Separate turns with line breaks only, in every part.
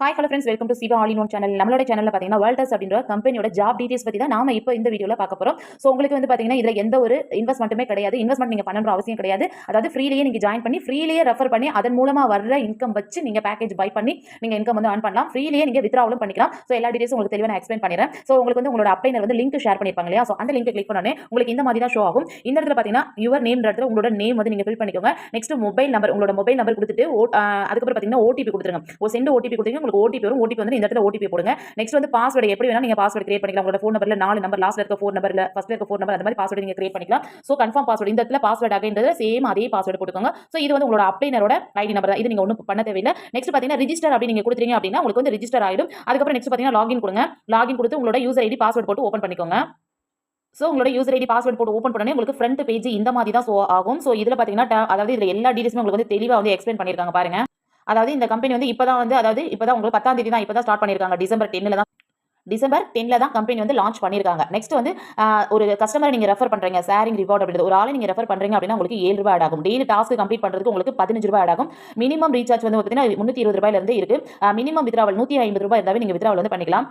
Hi hello friends welcome to Siva all in one channel நம்மளோட சேனலில் பார்த்தீங்கன்னா வேர்ல்டஸ் அப்படின்ற கம்பெனியோட ஜாப் டீடைல்ஸ் பற்றி தான் நாம இப்போ இந்த வீடியோவில் பார்க்க போகிறோம் ஸோ உங்களுக்கு வந்து பார்த்தீங்கன்னா இதில் எந்த ஒரு இன்வெஸ்ட்மெண்ட்டுமே கிடையாது. இன்வெஸ்ட்மெண்ட் நீங்கள் பண்ணுற அவசியம் கிடையாது. அதாவது ஃப்ரீலேயே நீங்கள் ஜாயின் பண்ணி ஃப்ரீலேயே ரெஃபர் பண்ணி அதன் மூலமாக வர்ற இன்கம் வச்சு நீங்கள் பேக்கேஜ் பை பண்ணி நீங்கள் இன்கம் வந்து ஏர்ன் பண்ணலாம். ஃப்ரீலேயே நீங்கள் வித்ராவலும் பண்ணிக்கலாம். ஸோ எல்லா டீடைல்ஸும் உங்களுக்கு தெளிவாக நான் எக்ஸ்பிளைன் பண்ணிடுறேன். ஸோ உங்களுக்கு வந்து உங்களோட அப்ளைனர் வந்து லிங்க் ஷேர் பண்ணியிருப்பாங்க இல்லையா? ஸோ அந்த லிங்க் கிளிக் பண்ணோன்னே உங்களுக்கு இந்த மாதிரி தான் ஷோ ஆகும். இந்த இடத்துல பார்த்தீங்கன்னா யுவர் நேம் இடத்துல உங்களோட நேம் வந்து நீங்கள் ஃபில் பண்ணிக்கோங்க. நெக்ஸ்ட் மொபைல் நம்பர் உங்களோட மொபைல் நம்பர் கொடுத்துட்டு அதுக்கப்புறம் பார்த்தீங்கன்னா ஓடிபி கொடுத்துருங்க. ஒரு சென்ட் ஓடிபி கொடுத்தீங்க உங்களுக்கு ஓடிபி வரும். ஓடிபி வந்து இந்த இடத்துல ஓடிபி போடுங்க. நெக்ஸ்ட் வந்து பாஸ்வேர்டு எப்படி வேணா நீங்க பாஸ்வேர்டு கிரியேட் பண்ணிக்கலாம். உங்களோட ஃபோன் நம்பர்ல நாலு நம்பர் லாஸ்ட்ல இருக்க ஃபோன் நம்பர்ல ஃபர்ஸ்ட்ல இருக்க ஃபோன் நம்பர் அந்த மாதிரி பாஸ்வேர்டு நீங்க கிரியேட் பண்ணிக்கலாம். ஸோ கன்ஃபார்ம் பாஸ்வேர்டு இந்த இடத்துல பாஸ்வேர்டு ஆகின்றது சேம் அதே பாஸ்வேர்டு போட்டுக்கோங்க. ஸோ இது வந்து உங்களோட அப்ளைனரோட ஐடி நம்பர் தான். இது நீங்க ஒன்றும் பண்ண தேவையில்லை. நெக்ஸ்ட் பார்த்தீங்கன்னா ரிஜிஸ்டர் அப்படி நீங்க கொடுத்தீங்க அப்படின்னா உங்களுக்கு வந்து ரிஜிஸ்டர் ஆயிடும். அதுக்கப்புறம் நெக்ஸ்ட் பார்த்தீங்கன்னா லாகின் கொடுங்க. லாகின் கொடுத்து உங்களோட யூசர் ஐடி பாஸ்வேர்டு போட்டு ஓப்பன் பண்ணிக்கோங்க. ஸோ உங்களோட யூசர் ஐடி பாஸ்வேர்ட் போட்டு ஓப்பன் பண்ணனே உங்களுக்கு ஃப்ரண்ட் பேஜ் இந்த மாதிரி தான் ஸோ ஆகும். ஸோ இதில் பார்த்தீங்கன்னா அதாவது இதில் எல்லா டீடைல்ஸுமே உங்களுக்கு வந்து தெளிவாக வந்து எக்ஸ்பிளைன் பண்ணியிருக்காங்க பாருங்க. அதாவது இந்த கம்பெனி வந்து இப்போ தான் வந்து அதாவது இப்போ தான் உங்களுக்கு பத்தாம் தேதி தான் இப்போ தான் ஸ்டார்ட் பண்ணியிருக்காங்க டிசம்பர் டென்னில் தான். டிசம்பர் டென்ல தான் கம்பெனி வந்து லான்ச் பண்ணியிருக்காங்க. நெக்ஸ்ட் வந்து ஒரு கஸ்டமர் நீங்கள் ரெஃபர் பண்ணுறீங்க ஷேரிங் ரிவார்ட் அப்படின்றது. ஒரு ஆளை நீங்கள் ரெஃபர் பண்ணுறீங்க அப்படின்னா உங்களுக்கு ஏழு ரூபாய் ஆட் ஆகும். டெய்லி டாஸ்க் கம்ப்ளீட் பண்ணுறதுக்கு உங்களுக்கு பதினஞ்சு ரூபாய் ஆட் ஆகும். மினிமம் ரீசார்ஜ் வந்து பார்த்தீங்கன்னா முந்நூற்றி இருபது ரூபாயிலிருந்து இருக்கு. மினிமம் வித்ராவல் நூற்றி ஐம்பது ரூபாய் இருந்தாவே நீங்கள் வித்ராவல் வந்து பண்ணிக்கலாம்.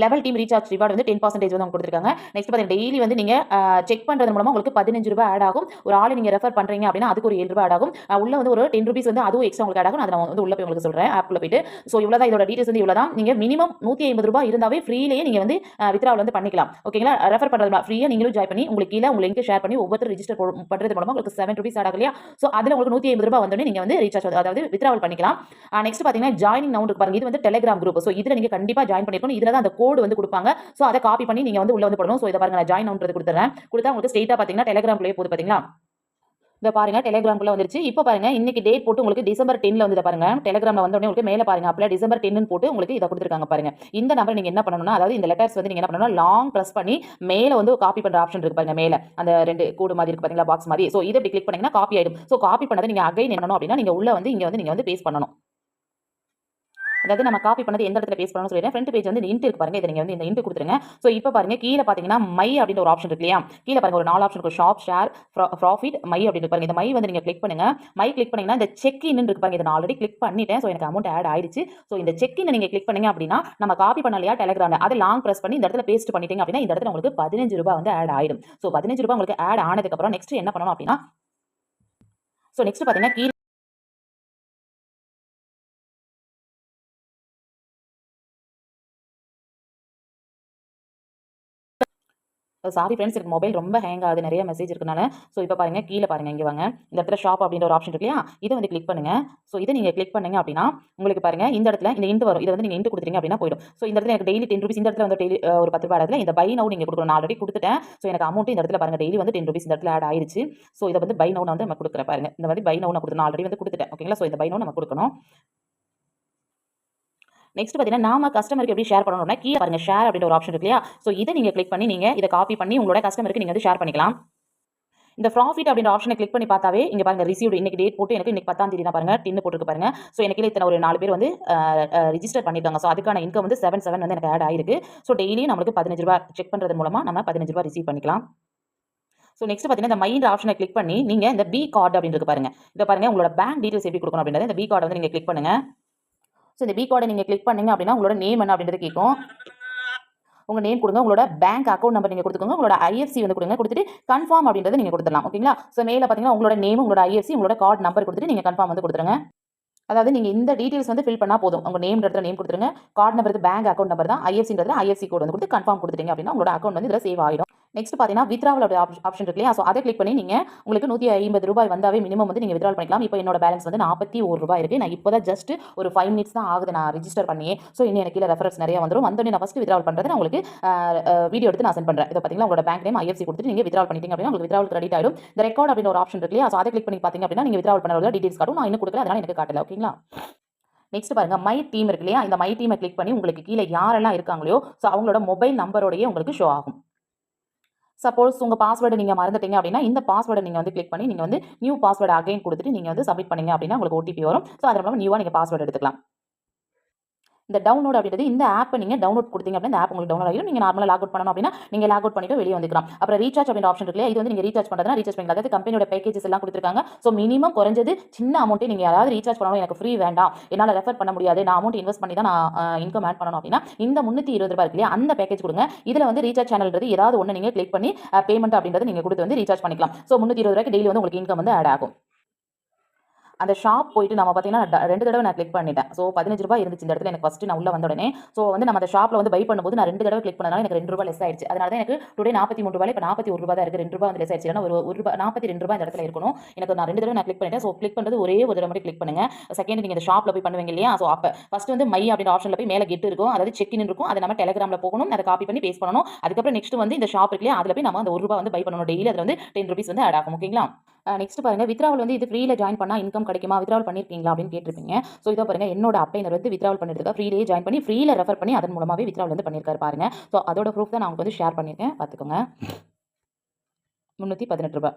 லெவல் டீம் ரீசார்ஜ் ரிவார்டு வந்து டென் பர்சன்டேஜ் வந்து அவங்க கொடுத்துருக்காங்க. நெக்ஸ்ட் பார்த்தீங்கன்னா டெய்லி வந்து நீங்கள் செக் பண்ணுறது மூலமாக உங்களுக்கு பதினஞ்சு ரூபாய் ஆட் ஆகும். ஒரு ஆள் நீங்கள் ரெஃபர் பண்ணுறீங்க அப்படின்னா அதுக்கு ஒரு ஏழு ரூபாய் ஆட் ஆகும். உள்ள வந்து ஒரு டென் ருபீஸ் வந்து அதுவும் எக்ஸ்ட்ரா உங்களுக்கு ஆட் ஆகும். அதை நான் வந்து உள்ள போய் உங்களுக்கு சொல்கிறேன் ஆப்பில் போயிட்டு. ஸோ இவ்வளோ தான் இதோட டீடைல்ஸ் வந்து இவ்வளோ தான் நீங்கள் மினிமம் நூற்றி ஐம்பது ரூபாய் இருந்தாவே ஃப்ரீலேயே நீங்கள் வந்து வித்ராவில் வந்து பண்ணிக்கலாம். ஓகேங்களா ரெஃபர் பண்ணுறது ஃப்ரீயாக நீங்களும் ஜாய் பண்ணி உங்களுக்கு கீழே உங்கள் லிங்க் ஷேர் பண்ணி ஒவ்வொருத்தர் ரிஜிஸ்டர் பண்ணுறது மூலமாக உங்களுக்கு செவன் ருபீஸ் ஆட் இல்லையா? ஸோ அதில் உங்களுக்கு நூற்றி ஐம்பது ரூபாய் வந்தோடனே நீங்கள் வந்து ரீசார்ஜ் அதாவது வித்ராவல் பண்ணிக்கலாம். நெக்ஸ்ட் பார்த்தீங்கன்னா ஜாயினிங் நவுண்ட் பாருங்க. இது வந்து டெலிகிராம் குரூப் ஸோ இதில் நீங்கள் கண்டிப்பாக ஜாயின் பண்ணிருக்கணும். இதில் தான் அந்த கோடு வந்து கொடுப்பாங்க. ஸோ அதை காப்பி பண்ணி நீங்கள் வந்து உள்ள வந்து போடணும். ஸோ இதை பாருங்க நான் ஜாயின் நவுண்ட்றது கொடுத்துறேன். கொடுத்தா உங்களுக்கு ஸ்ட்ரெயிட்டாக பார்த்தீங்கன்னா டெலிகிராம்லேயே போகுது பார்த்தீங்களா? இந்த பாருங்க டெலிகிராம்குள்ள வந்துருச்சு. இப்போ பாருங்க இன்னைக்கு டேட் போட்டு உங்களுக்கு டிசம்பர் டென்ல வந்து பாருங்க. டெலிகிராம்ல வந்த உடனே உங்களுக்கு மேலே பாருங்க. அப்பல டிசம்பர் டென்னு போட்டு உங்களுக்கு இதை கொடுத்துருக்காங்க பாருங்க. இந்த நம்பர் நீங்க என்ன பண்ணணும்னா அதாவது இந்த லெட்டர்ஸ் வந்து நீங்க என்ன பண்ணணும் லாங் ப்ரெஸ் பண்ணி மேலே வந்து காப்பி பண்ற ஆப்ஷன் இருக்கு பாருங்க மேலே. அந்த ரெண்டு கூடு மாதிரி இருக்கு பாத்தீங்களா பாக்ஸ் மாதிரி. ஸோ இதை இப்படி கிளிக் பண்ணீங்கன்னா காப்பி ஆயிடும். ஸோ காப்பி பண்ணதை நீங்க அகைன் என்னணும் அப்படின்னா நீங்க உள்ள வந்து இங்க வந்து நீங்க வந்து பேஸ் பண்ணணும். அதாவது நம்ம காப்பி பண்ணது எந்த இடத்துல பேஸ்ட் பண்ணணும் சொல்லிடுறேன் ஃப்ரண்ட் பேஜ் வந்து இன்ட் இருக்கு பாருங்க. இதை நீங்க வந்து இந்த இன்ட் கொடுத்துருங்க. ஸோ இப்போ பாருங்க கீழே பார்த்தீங்கன்னா மை அப்படின்ற ஒரு ஆப்ஷன் இருக்கு இல்லையா? கீழே பாருங்க ஒரு நாலு ஆப்ஷன் இருக்கு. ஷாப் ஷேர் ப்ராஃபிட் மை அப்படின்னு பாருங்க. இந்த மை வந்து நீங்க கிளிக் பண்ணுங்க. மை கிளிக் பண்ணீங்கன்னா இந்த செக் இன் இருக்கு பாருங்க. இதை நான் ஆல்ரெடி கிளிக் பண்ணிட்டேன். ஸோ எனக்கு அமௌண்ட் ஆட் ஆயிடுச்சு. ஸோ இந்த செக் இன் நீங்க கிளிக் பண்ணுங்க அப்படின்னா நம்ம காப்பி பண்ண இல்லையா டெலகிராம் அதை லாங் ப்ரெஸ் பண்ணி இந்த இடத்துல பேஸ்ட் பண்ணிட்டீங்க அப்படின்னா இந்த இடத்துல உங்களுக்கு பதினஞ்சு ரூபாய் வந்து ஆட் ஆயிடும். ஸோ பதினஞ்சு ரூபாய் உங்களுக்கு ஆட் ஆனதுக்கப்புறம் நெக்ஸ்ட் என்ன பண்ணணும் அப்படின்னா ஸோ நெக்ஸ்ட் பார்த்தீங்கன்னா கீழே சாரி ஃப்ரெண்ட்ஸ் எனக்கு மொபைல் ரொம்ப ஹேங் ஆகுது. நிறைய மெசேஜ் இருக்கனால. ஸோ இப்போ பாருங்க கீழே பாருங்கள் இங்கே வாங்க. இந்த இடத்துல ஷாப் அப்படின்ற ஒரு ஆப்ஷன் இருக்கு இல்லையா? இதை வந்து கிளிக் பண்ணுங்க. ஸோ இதை நீங்கள் கிளிக் பண்ணுங்க அப்படின்னா உங்களுக்கு பாருங்க இந்த இடத்துல இந்த இன்ட்டு வரும். இதை வந்து நீங்கள் இன்ட்டு கொடுத்துருங்க அப்படின்னா போயிடும். ஸோ இந்த இடத்துல எனக்கு டெய்லி டென் ருபீஸ் இந்த இடத்துல வந்து டெய்லி ஒரு பத்து ரூபாய் இடத்துல இந்த பை நவு நீங்கள் கொடுக்கணும். நான் ஆல்ரெடி கொடுத்துட்டேன். ஸோ எனக்கு அமௌண்ட் இந்த இடத்துல பாருங்கள் டெய்லி வந்து டென் ருபீஸ் இந்த இடத்துல ஆட் ஆயிடுச்சு ஸோ இதை வந்து பை நவு வந்து நம்ம கொடுக்குறேன் பாருங்க. இந்த மாதிரி பை நவு நான் கொடுத்து ஆல்ரெடி வந்து கொடுத்துட்டேன். ஓகேங்களா ஸோ இந்த பை நவு நம்ம கொடுக்கணும். நெக்ஸ்ட் பார்த்தீங்கன்னா நாம கஸ்டமருக்கு எப்படி ஷேர் பண்ணணும்னா கீழே பாருங்க ஷேர் அப்படின்ற ஒரு ஆப்ஷன் இருக்கு இல்லையா? ஸோ இதை நீங்கள் கிளிக் பண்ணி நீங்கள் இதை காப்பி பண்ணி உங்களோட கஸ்டமருக்கு நீங்கள் வந்து ஷேர் பண்ணிக்கலாம். இந்த ப்ராஃபிட் அப்படின்ற ஆப்ஷனை கிளிக் பண்ணி பார்த்தாவே இங்கே பாருங்க ரிசீவ்டு இன்னைக்கு டேட் போட்டு எனக்கு இன்னைக்கு பத்தாம் தேதி தான் பாருங்க டின்னு போட்டுருக்கு பாருங்க. ஸோ எனக்கு இத்தனை ஒரு நாலு பேர் வந்து ரிஜிஸ்டர் பண்ணியிருக்காங்க ஸோ அதுக்கான இன்கம் வந்து செவன் செவன் வந்து எனக்கு ஆட் ஆயிருக்கு. ஸோ டெய்லியும் நம்மளுக்கு பதினஞ்சு ரூபா செக் பண்ணுறது மூலமாக நம்ம பதினஞ்சு ரூபா ரிசீவ் பண்ணிக்கலாம். ஸோ நெக்ஸ்ட் பார்த்தீங்கன்னா இந்த மைண்ட் ஆப்ஷனை கிளிக் பண்ணி நீங்கள் இந்த பி கார்டு அப்படின்னு இருக்கு பாருங்க. இதை பாருங்க உங்களோட பேங்க் டீட்டெயில்ஸ் எப்படி கொடுக்கணும் அப்படின்றத இந்த பி கார்டை வந்து நீங்கள் கிளிக் பண்ணுங்கள் ஸோ இந்த பி கார்டை நீங்கள் கிளிக் பண்ணீங்க அப்படின்னா உங்களோட நேம் என்ன அப்படின்றது கேட்கும். உங்கள் நேம் கொடுங்க உங்களோட பேங்க் அக்கௌண்ட் நம்பர் நீங்கள் கொடுத்துக்கோங்க உங்களோட ஐஎஃப்சி வந்து கொடுங்க கொடுத்துட்டு கன்ஃபார்ம் அப்படின்றத நீங்கள் கொடுத்துடலாம் ஓகேங்களா ஸோ மேலே பார்த்தீங்கன்னா உங்களோட நேம் உங்களோட ஐஎஃப்சி உங்களோட கார்டு நம்பர் கொடுத்துட்டு நீங்கள் கன்ஃபார்ம் வந்து கொடுத்துருங்க. அதாவது நீங்கள் இந்த டீட்டெயில்ஸ் வந்து ஃபில் பண்ணால் போதும். உங்கள் நேம் இடத்துல நேம் கொடுத்துருங்க கார்டு நம்பருக்கு பேங்க் அக்கௌண்ட் நம்பர் தான் ஐஎஃப்சின்றது ஐஎஃப்சி கோட் வந்து கொடுத்து கன்ஃபார்ம் கொடுத்துட்டீங்க அப்படின்னா உங்களோட அக்கௌண்ட் வந்து இதில் சேவ் ஆகிடும் நெக்ஸ்ட் பார்த்தீங்கன்னா வித்ராவல் ஆப்ஷன் இருக்கு இல்லையா? ஸோ அதை கிளிக் பண்ணி நீங்கள் உங்களுக்கு நூற்றி ஐம்பது ரூபாய் வந்தாவே மினிமம் வந்து நீங்கள் வித்ரால் பண்ணிக்கலாம். இப்போ என்னோட பேலன்ஸ் வந்து நாற்பத்தி ஒரு ரூபாய் இருக்குது நான் இப்போ தான் ஜஸ்ட் ஒரு ஃபைவ் மினிட்ஸ் தான் ஆகுது. நான் ரிஜிஸ்டர் பண்ணியே ஸோ இன்னும் எனக்கு கீழே ரெஃபரன்ஸ் நிறைய வந்துடும் வந்தோடனே நான் ஃபஸ்ட் வித்ரால் பண்ணுறது நான் உங்களுக்கு வீடியோ எடுத்து நான் சென்ட் பண்ணுறேன் இதை பார்த்தீங்கன்னா உங்களோட பேங்க் நேம் ஐஎஃப்சி கொடுத்துட்டு நீங்கள் வித்ரால் பண்ணிட்டீங்க அப்படின்னா உங்களுக்கு வித்ரால் கிரெடிட் ஆகிடும் இந்த ரெக்கார்ட் அப்படின்ற ஒரு ஆப்ஷன் இருக்கு இல்லையா? ஸோ அதை கிளிக் பண்ணி பார்த்தீங்க அப்படின்னா நீங்கள் வித்ரால் பண்ணுறது டீடைல்ஸ் காட்டும். நான் இன்னும் கொடுக்கல. அதனால் எனக்கு காட்டல. ஓகேங்களா நெக்ஸ்ட் பாருங்க. மை டீம் இருக்கு இல்லையா? இந்த மை டீமை கிளிக் பண்ணி உங்களுக்கு கீழே யாரெல்லாம் இருக்காங்களோ ஸோ அவங்களோட மொபைல் நம்பரோடையே உங்களுக்கு ஷோ ஆகும். சப்போஸ் உங்கள் பாஸ்வேர்டு நீங்கள் மறந்துட்டீங்க அப்படின்னா இந்த பாஸ்வேர்டை நீங்கள் வந்து கிளிக் பண்ணி நீங்கள் வந்து நியூ பாஸ்வேர்டு அகைன் கொடுத்துட்டு நீங்கள் வந்து சப்மிட் பண்ணீங்க அப்படின்னா உங்களுக்கு ஓடிபி வரும். ஸோ அது மூலம் நியூவாக நீங்கள் பாஸ்வேர்டு எடுத்துக்கலாம். இந்த டவுன்லோட் அப்படின்றது இந்த ஆப்பை நீங்கள் டவுன்லோட் கொடுத்தீங்க அப்படின்னா இந்த ஆப் உங்களுக்கு டவுன்லோட் ஆகிடும். நீங்கள் நார்மலாக லாக் அவுட் பண்ணணும் அப்படின்னா நீங்கள் லாக் அவுட் பண்ணிட்டு வெளியே வந்துக்கலாம். அப்புறம் ரீசார்ஜ் அப்படின்ற ஆப்ஷன் இருக்கு இல்லையா? இது வந்து நீங்கள் ரீசார்ஜ் பண்ணுறதுனா ரீசார்ஜ் பண்ணிக்கலாம். அதாவது கம்பெனியோட பேக்கேஜஸ் எல்லாம் கொடுத்துருக்காங்க. ஸோ மினிமம் குறைஞ்சது சின்ன அமௌண்ட்டே நீங்கள் யாராவது ரீசார்ஜ் பண்ணணும். எனக்கு ஃப்ரீ வேண்டாம். என்னால் ரெஃபர் பண்ண முடியாது. நான் அமௌண்ட் இன்வெஸ்ட் பண்ணி தான் நான் இன்கம் ஆட் பண்ணணும் அப்படின்னா இந்த முந்நூற்றி இருபது ரூபாய் இருக்கு இல்லையா? அந்த பேக்கேஜ் கொடுங்க. இதில் வந்து ரீசார்ஜ் சேனல்ன்றது ஏதாவது ஒன்று நீங்கள் கிளிக் பண்ணி பேமெண்ட் அப்படின்றது நீங்கள் கொடுத்து வந்து ரீசார்ஜ் பண்ணிக்கலாம். ஸோ முந்நூற்றி இருபது ரூபாய்க்கு டெய்லி வந்து உங்களுக்கு இன்கம் வந்து ஆட் ஆகும். அந்த ஷாப் போயிட்டு நம்ம பார்த்தீங்கன்னா ரெண்டு தடவை நான் கிளிக் பண்ணிட்டேன். ஸோ பதினஞ்சு ரூபாய் இருந்துச்சு இந்த இடத்துல எனக்கு ஃபஸ்ட்டு நான் உள்ள வந்த உடனே. ஸோ வந்து நம்ம அந்த ஷாப்பில் வந்து பை பண்ணும்போது நான் ரெண்டு தடவை கிளிக் பண்ணனால எனக்கு ரெண்டு ரூபாய் லெஸ் ஆயிடுச்சு. அதனால தான் எனக்கு டுடே நாற்பத்தி மூணு ரூபாய் இப்போ நாற்பத்தி ஒரு ரூபாய் தான் இருக்குது ரெண்டு ரூபாய் வந்து லெஸ் ஆயிடுச்சு. ஏன்னா ஒரு ஒரு ரூபாய் நாற்பத்தி ரெண்டு ரூபாய் இந்த இடத்துல இருக்கணும். எனக்கு நான் ரெண்டு தடவை நான் கிளிக் பண்ணிட்டேன். ஸோ கிளிக் பண்ணுறது ஒரே ஒரு தடவை மட்டும் கிளிக் பண்ணுங்க. செகண்ட் நீங்கள் இந்த ஷாப்பில் போய் பண்ணுவீங்க இல்லையா? ஸோ அப்போ ஃபஸ்ட் வந்து மை அப்படின்ற ஆப்ஷனில் போய் மேலே கெட்டு இருக்கும். அதாவது செக் இன் இருக்கும். அதை நம்ம டெலிகிராமில் போகணும். அதை காப்பி பண்ணி பேஸ்ட் பண்ணணும். அதுக்கப்புறம் நெக்ஸ்ட் வந்து இந்த ஷாப் இருக்கு இல்லையா? அதில் போய் நம்ம அந்த ஒரு ரூபாய் வந்து பை பண்ணணும். டெய்லி அதில் வந்து டென் ருபீஸ் வந்து ஆட் ஆகும். ஓகேங்களா நெக்ஸ்ட் பாருங்க வித்ராவல் வந்து இது ஃப்ரீல ஜாயின் பண்ணா இன்கம் கிடைக்குமா? வித்ராவல் பண்ணிருக்கீங்களா? அப்படின்னு கேட்டிருப்பீங்க. ஸோ இதை பாருங்க என்னோட அப்ளைனர் வந்து வித்ராவல் பண்ணிருக்கா ஃப்ரீலேயே ஜாயின் பண்ணி ஃப்ரீல ரெஃபர் பண்ணி அதன் மூலமாவே வித்ராவல் வந்து பண்ணியிருக்காரு பாருங்க. ஸோ அதோட ப்ரூஃப் தான் நான் உங்களுக்கு வந்து ஷேர் பண்ணியிருக்கேன் பார்த்துக்கோங்க. முந்நூற்றி பதினெட்டு ரூபாய்.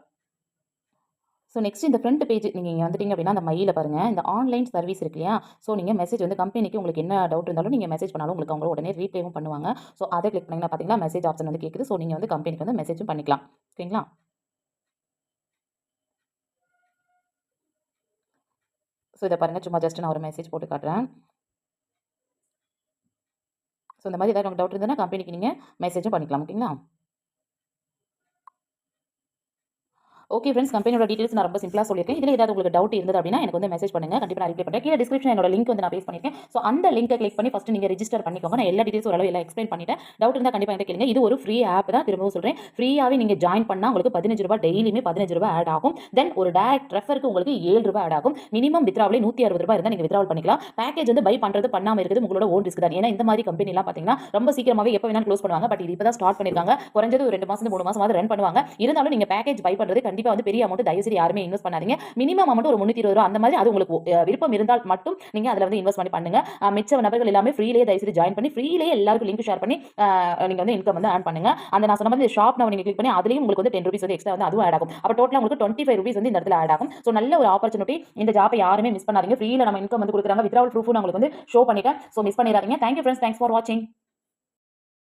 ஸோ நெக்ஸ்ட் இந்த ஃப்ரண்ட் பேஜ் நீங்கள் இங்கே வந்துட்டீங்க அப்படின்னா அந்த மையில் பாருங்கள் இந்த ஆன்லைன் சர்வீஸ் இருக்கு இல்லையா? ஸோ நீங்கள் மெசேஜ் வந்து கம்பெனிக்கு உங்களுக்கு என்ன டவுட் இருந்தாலும் நீங்கள் மெசேஜ் பண்ணாலும் உங்களுக்கு அவங்க உடனே ரீப்ளேவும் பண்ணுவாங்க. ஸோ அதை கிளிக் பண்ணிங்கன்னா பார்த்தீங்கன்னா மெசேஜ் ஆப்ஷன் வந்து கேட்குது ஸோ நீங்கள் வந்து கம்பெனிக்கு வந்து மெசேஜும் பண்ணிக்கலாம். ஓகேங்களா ஸோ இதை பாருங்கள் சும்மா ஜஸ்ட் நான் ஒரு மெசேஜ் போட்டு காட்டுறேன். ஸோ இந்த மாதிரி ஏதாவது உங்களுக்கு டவுட் இருந்ததுன்னா கம்பெனிக்கு நீங்கள் மெசேஜும் பண்ணிக்கலாம். ஓகேங்களா? ஓகே ஃப்ரெண்ட்ஸ் கம்பெனியோட டீடைல்ஸ் நான் ரொம்ப சிம்பிளாக சொல்லியிருக்கேன். இதில் ஏதாவது உங்களுக்கு டவுட் இருந்தது அப்படின்னா எனக்கு வந்து மெசேஜ் பண்ணுங்கள் கண்டிப்பாக நான் ரிப்ளை பண்ணுறேன் கீழே டிஸ்கிரிப்ஷன் என்னோட லிங்க் வந்து நான் பேஸ் பண்ணியிருக்கேன். ஸோ அந்த லிங்கை கிளிக் பண்ணி ஃபஸ்ட்டு நீங்கள் ரெஜிஸ்டர் பண்ணிக்கோங்க. நான் எல்லா டீடைல்ஸ் ஓரளவு எல்லாம் எக்ஸ்பிளைன் பண்ணிட்டேன். டவுட் இருந்தால் கண்டிப்பாக என்கிட்ட கேளுங்க. இது ஒரு ஃப்ரீ ஆப் தான். திரும்பவும் சொல்கிறேன் ஃப்ரீயாகவே நீங்கள் ஜாயின் பண்ணால் உங்களுக்கு பதினஞ்சு ரூபாய் டெய்லியுமே பதினஞ்சு ரூபாய் ஆட் ஆகும். தென் ஒரு டேரக்ட் ரெஃபருக்கு உங்களுக்கு ஏழு ரூபாய் ஆட் ஆகும். மினிமம் வித்ராவிலே நூற்றி அறுபது ரூபாய் இருந்தால் நீங்கள் வித்ராவல் பண்ணிக்கலாம். பேக்கேஜ் வந்து பை பண்ணுறது பண்ணாமல் இருக்குது உங்களோட ஓன் ரிஸ்க் தான். ஏன்னா இந்த மாதிரி கம்பெனிலாம் பார்த்தீங்கன்னா ரொம்ப சீக்கிரமாகவே எப்போ வேணாலும் க்ளோஸ் பண்ணுவாங்க. பட் இது இப்போ தான் ஸ்டார்ட் பண்ணியிருக்காங்க குறைஞ்சது ஒரு ரெண்டு மாதம் மூணு மாதம் ரன் பண்ணுவாங்க. இருந்தாலும் நீங்கள் பேக்கேஜ் பை பண்ணுறது கண்டிப்பாக வந்து பெரிய அமௌண்ட் தயவுசெய்து யாருமே இன்வெஸ்ட் பண்ணாதீங்க. மினிமம் அமௌண்ட் ஒரு முந்நூற்றி இருபது ரூபா அந்த மாதிரி அது உங்களுக்கு விருப்பம் இருந்தால் மட்டும் நீங்கள் அதில் வந்து இன்வெஸ்ட் பண்ணி பண்ணுங்க. மிச்ச நபர்கள் எல்லாமே ஃப்ரீலேயே தயவுசெய்து ஜாயின் பண்ணி ஃப்ரீலேயே எல்லாருக்கும் லிங்க் ஷேர் பண்ணி நீங்கள் வந்து இன்கம் வந்து ஆன் பண்ணுங்க. அந்த நான் சொன்ன மாதிரி ஷாப் நான் நீங்கள் கிளிக் பண்ணி அதுலேயும் உங்களுக்கு வந்து டென் ருபீஸ் வந்து எக்ஸ்ட்ரா வந்து அதுவும் ஆட் ஆகும். அப்போ டோட்டலாக உங்களுக்கு டுவெண்ட்டி ஃபைவ் ருபீஸ் வந்து இந்த இடத்துல ஆட் ஆகும். ஸோ நல்ல ஒரு ஆப்பர்ச்சுனிட்டி இந்த ஜாப்பை யாருமே மிஸ் பண்ணாதீங்க. ஃப்ரீயில் நம்ம இன்கம் வந்து கொடுக்குறாங்க. வித்ராவல் ப்ரூஃபும் உங்களுக்கு வந்து ஷோ பண்ணிட்டேன். ஸோ மிஸ் பண்ணிடாதீங்க. Thank you friends thanks for வாட்சிங்